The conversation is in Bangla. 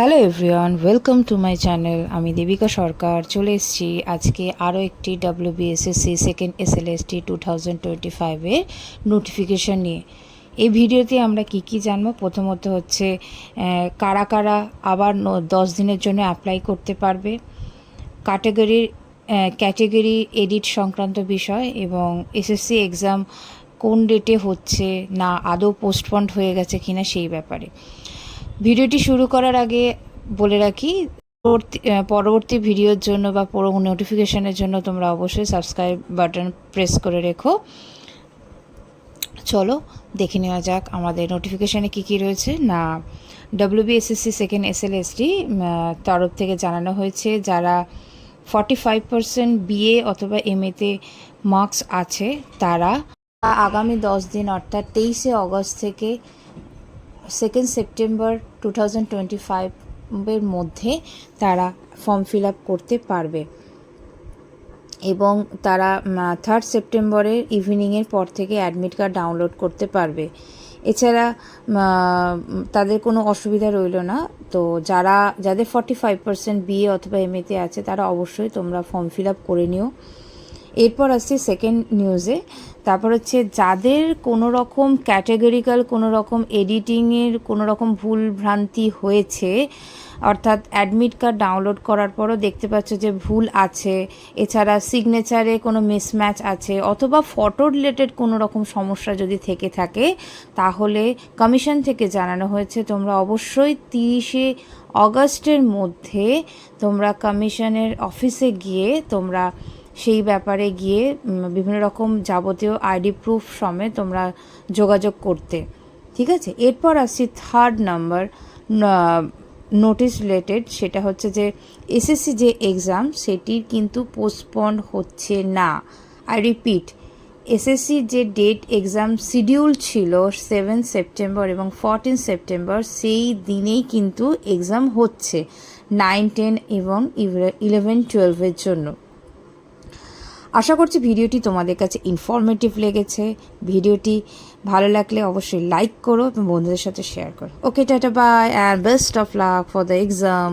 Hello everyone welcome to my channel আমি দেবিকা সরকার। চলে এসেছি আজকে আরও একটি W B S S C second SLST two thousand twenty ফাইভের নোটিফিকেশান নিয়ে। এই ভিডিওতে আমরা কি কি জানব? প্রথমত হচ্ছে কারা কারা আবার দশ দিনের জন্য অ্যাপ্লাই করতে পারবে? ক্যাটাগরির ক্যাটেগরি এডিট সংক্রান্ত বিষয় এবং এসএসসি এক্সাম কোন ডেটে হচ্ছে, না আদৌ পোস্টপন্ড হয়ে গেছে কিনা সেই ব্যাপারে। ভিডিওটি শুরু করার আগে বলে রাখি, পরবর্তী ভিডিওর জন্য বা পুরো নোটিফিকেশনের জন্য তোমরা অবশ্যই সাবস্ক্রাইব বাটন প্রেস করে রেখো। চলো দেখে নেওয়া যাক আমাদের নোটিফিকেশানে কী কী রয়েছে। না ডব্লিউবিএসএসসি সেকেন্ড এসএলএসটি তরফ থেকে জানানো হয়েছে যারা ফর্টি ফাইভ পার্সেন্ট বিএ অথবা এমএতে মার্কস আছে, তারা আগামী দশ দিন অর্থাৎ তেইশে অগস্ট থেকে second September two thousand twenty ফাইভের মধ্যে তারা ফর্ম ফিল আপ করতে পারবে। এবং তারা থার্ড সেপ্টেম্বরের ইভিনিংয়ের পর থেকে অ্যাডমিট কার্ড ডাউনলোড করতে পারবে। এছাড়া তাদের কোনো অসুবিধা রইল না। তো যারা, যাদের ফর্টি ফাইভ পার্সেন্ট বিএ অথবা এমএতে আছে, তারা অবশ্যই তোমরা ফর্ম ফিল আপ করে নিও। এরপর আসছে সেকেন্ড নিউজে তারপর হচ্ছে যাদের কোনো রকম ক্যাটাগরিক্যাল কোনো রকম এডিটিংয়ের কোনো রকম ভুল ভ্রান্তি হয়েছে, অর্থাৎ অ্যাডমিট কার্ড ডাউনলোড করার পরও দেখতে পাচ্ছ যে ভুল আছে। এছাড়া সিগনেচারে কোনো মিসম্যাচ আছে, অথবা ফটো রিলেটেড কোনো রকম সমস্যা যদি থেকে থাকে, তাহলে কমিশন থেকে জানানো হয়েছে, তোমরা অবশ্যই তিরিশে অগস্টের মধ্যে তোমরা কমিশনের অফিসে গিয়ে তোমরা সেই ব্যাপারে গিয়ে বিভিন্ন রকম যাবতীয় আইডি প্রুফ সমেত তোমরা যোগাযোগ করতে। ঠিক আছে? এরপর আসছি থার্ড নাম্বার নোটিশ রিলেটেড, সেটা হচ্ছে যে, এসএসসি যে এক্সাম সেটির কিন্তু পোস্টপন্ড হচ্ছে না। আই রিপিট, এসএসসি যে ডেট এক্সাম শিডিউল ছিল সেভেন সেপ্টেম্বর এবং ফোরটিন সেপ্টেম্বর, সেই দিনেই কিন্তু এক্সাম হচ্ছে, নাইন, টেন এবং ইলেভেন, টুয়েলভের জন্য। আশা করছি ভিডিওটি তোমাদের কাছে ইনফরমেটিভ লেগেছে। ভিডিওটি ভালো লাগলে অবশ্যই লাইক করো এবং বন্ধুদের সাথে শেয়ার করো। Okay tata bye and best of luck for the exam